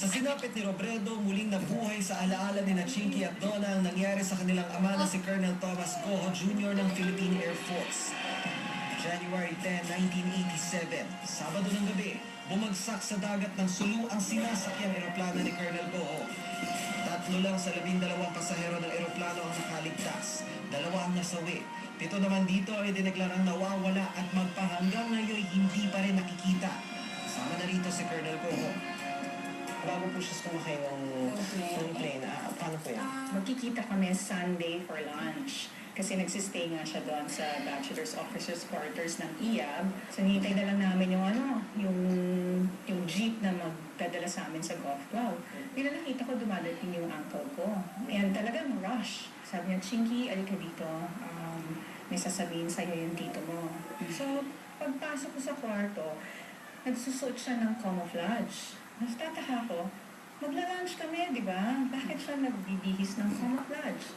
Sa sinapit ni Robredo, muling nabuhay sa alaala ni Chinky at Donna ang nangyari sa kanilang ama na si Colonel Thomas Coho Jr. ng Philippine Air Force. January 10, 1987, Sabado ng gabi, bumagsak sa dagat ng Sulu ang sinasakyang eroplano ni Colonel Coho. Tatlo lang sa labindalawang pasahero ng eroplano ang nakaligtas. Dalawa ang nasawi. Pito naman dito ay dineklarang nawawala at magpahanggang ngayon hindi pa rin nakikita. Kasama na rito si Colonel Coho. Bago po siya sumakay ng, ng plane, ah, paano po yan? Magkikita kami Sunday for lunch. Kasi nagsistay nga siya doon sa Bachelor's Officers Quarters ng IAB. So, nihintay na lang namin yung ano, yung, yung jeep na magdadala sa amin sa golf club. Bila nakita ko dumadating yung uncle ko. And talagang rush. Sabi niya, Chinky, alika dito. Um, may sasabihin sa'yo yung tito mo. So, pagpasok ko sa kwarto, nagsusuot siya ng camouflage. Nagtataka ko, magla-lunch kami, di ba? Bakit siya nagbibihis ng camouflage?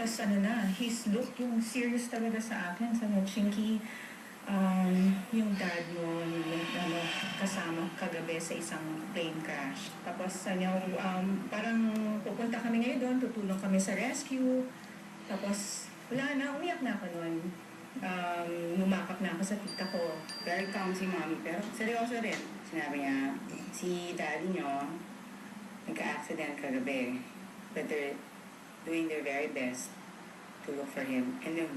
Tapos ano na, his look, yung serious talaga sa akin. Sabi Chinky, um, yung dad mo, yung ano, kasama kagabi sa isang plane crash. Tapos sabi niya, um, parang pupunta kami ngayon doon, tutulong kami sa rescue. Tapos wala na, umiyak na ako noon. Um, lumakap na ako sa tita ko. Very calm si mommy, pero seryoso rin. Sinabi niya, si daddy niyo, nagka-accident kagabi. But they're doing their very best to look for him. And then,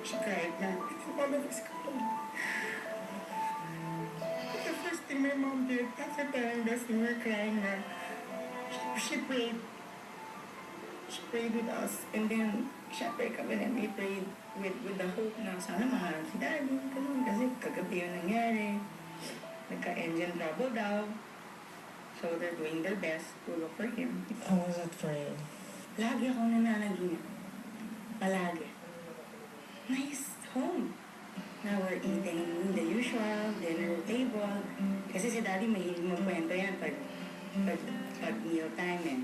she cried na, all of us cried. The first thing my mom did, after telling us we were crying na, she, she prayed. Prayed with us. And then, syempre kami na we prayed with, with the hope na sana mahal si daddy. Ganun, kasi kagabi yung nangyari. Nagka-engine trouble daw. So they're doing their best to look for him. How was that for you? Lagi akong nananaginip. Palagi. Nice home. Now we're eating the usual dinner table. Kasi si daddy mahilig magkwento yan pag, pag, pag meal time eh.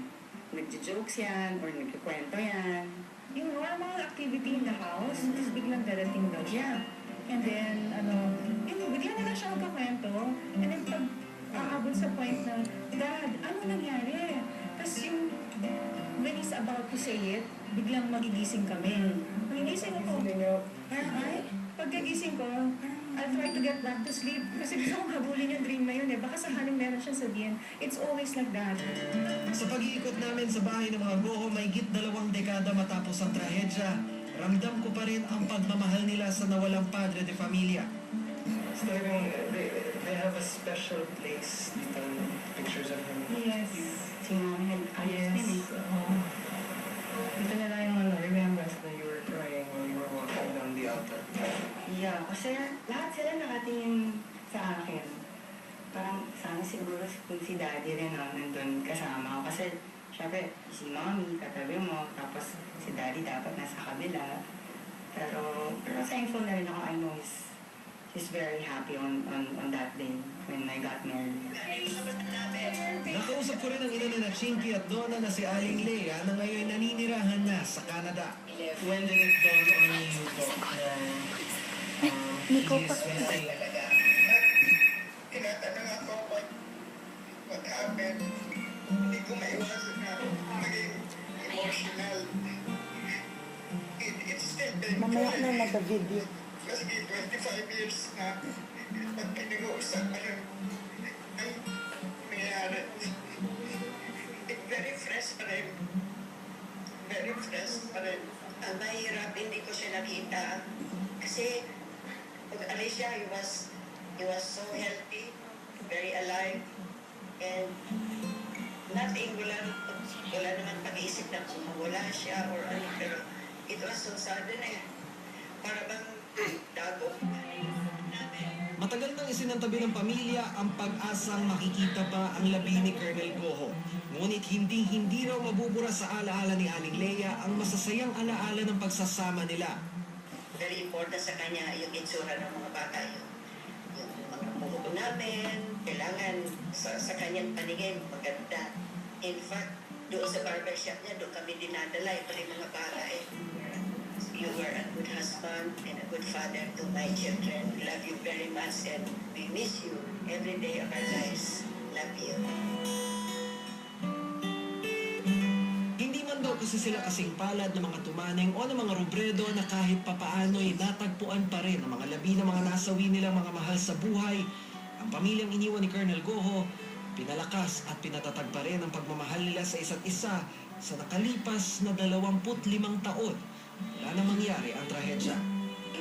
Nagjo-jokes yan or nagkikwento yan. Yung normal activity in the house, tapos biglang darating daw siya. And then, ano, yun, bigla na lang siya magkakwento. And then, pag aabot sa point na, Dad, ano nangyari? Tapos yung, when he's about to say it, biglang magigising kami. Magigising ako. Parang, ay, pagkagising ko, I'll try to get back to sleep. Kasi gusto kong habulin yung dream na yun eh. Baka sakaling meron siyang sabihin. It's always like that. Sa pag-iikot namin sa bahay ng mga Goho, may git dalawang dekada matapos ang trahedya, ramdam ko pa rin ang pagmamahal nila sa nawalang padre de familia. So talagang, they, they have a special place dito, pictures of him. Yes. Si mami nag-ayos din eh. Ito na lang yung ano, remembrance na you were crying while you were walking down the altar. Yeah, kasi lahat sila nakatingin sa akin. Parang sana siguro kung si daddy rin ang nandun kasama ko. Kasi syempre, si mommy katabi mo, tapos si daddy dapat nasa kabila. Pero, pero thankful na rin ako. I know he's, he's very happy on, on, on that day when I got married. Nakausap ko rin ang ina ni Chinky at Donna na si Aling Lea na ngayon naninirahan na sa Canada. When did it dawn on na he pa. tinatanong ako what, what happened. Hindi ko maiwasan na maging emotional. It, it's still Mamaya painful. na nag-video. Kasi 25 years na pag pinag-uusapan yung ay nangyayari. It very fresh pa rin. Very fresh pa rin. ang mahirap, hindi ko siya nakita. Kasi, siya, he was, he was so healthy, very alive, and nothing, wala, wala naman pag-iisip na kung wala siya or ano, pero it was so sudden eh. Para bang dago. Matagal nang isinantabi ng pamilya ang pag-asang makikita pa ang labi ni Colonel Goho. Ngunit hindi-hindi raw mabubura sa alaala ni Aling Lea ang masasayang alaala ng pagsasama nila. Very important sa kanya yung itsura ng mga bata yun. Yung mga muhog namin, kailangan sa, sa kanyang paningin maganda. In fact, doon sa barbershop niya, doon kami dinadala, ito yung mga bata eh. You were a good husband and a good father to my children. We love you very much and we miss you every day of our lives. Love you. Kasi sila kasing palad ng mga tumaneng o ng mga rubredo na kahit papaano'y natagpuan pa rin ang mga labi ng mga nasawi nilang mga mahal sa buhay. Ang pamilyang iniwan ni Colonel Goho, pinalakas at pinatatag pa rin ang pagmamahal nila sa isa't isa sa nakalipas na 25 taon. Wala na mangyari ang trahedya.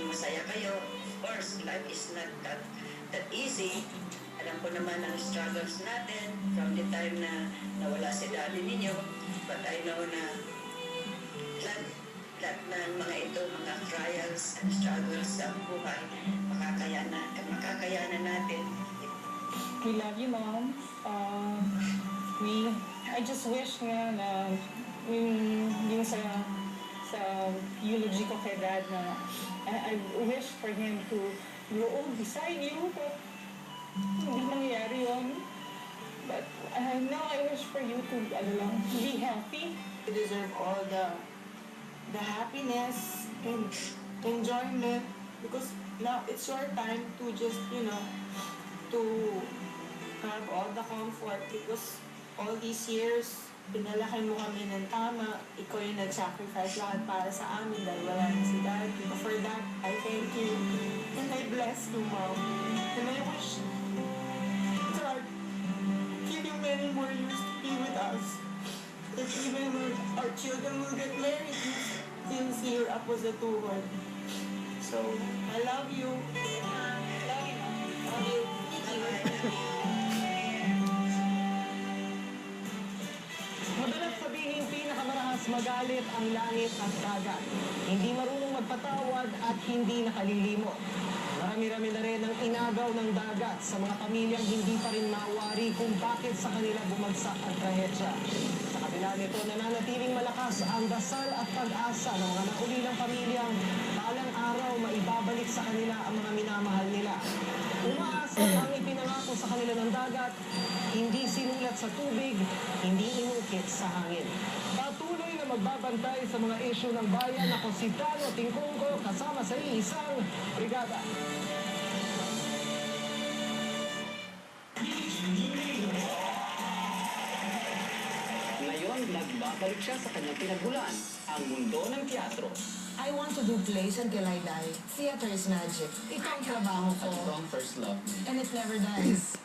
masaya kayo. Of course, life is not that, that easy. Alam ko naman ang struggles natin from the time na nawala si daddy ninyo. But I know na lahat ng mga ito, mga trials and struggles sa buhay, makakayanan, makakayanan natin. We love you, Mom. Uh, we, I just wish nga na yung, yung sa, sa eulogy ko kay Dad na I, I wish for him to grow old beside you, but hindi mangyayari yun. But uh, now I wish for you to, ano lang, be healthy. You deserve all the the happiness and enjoyment because now it's your time to just, you know, to have all the comfort because all these years, pinalaki mo kami ng tama. Ikaw yung nag-sacrifice lahat para sa amin dahil wala na si Daddy. For that, I thank you. And I bless you, Mom. And I wish God give you many more years to be with us. That even our children will get married, you still see your up was a tuhod. So, I love you. Love. Love you. Madalas sabihin pinakamarahas magalit ang langit at dagat. Hindi marunong magpatawad at hindi nakalilimot. Marami-rami na rin ang inagaw ng dagat sa mga pamilyang hindi pa rin mawari kung bakit sa kanila bumagsak ang trahedya. Kabila nito, nananatiling malakas ang dasal at pag-asa ng mga naulilang pamilyang balang araw maibabalik sa kanila ang mga minamahal nila. Umaasa ang ipinangako sa kanila ng dagat, hindi sinulat sa tubig, hindi inukit sa hangin. Patuloy na magbabantay sa mga isyu ng bayan ako si Dano Tingkongko kasama sa iisang brigada. Nagbabalik siya sa kanyang pinagmulan, ang mundo ng teatro. I want to do plays until I die. Theater is magic. Ito ang trabaho ko. Ito ang first love. And it never dies.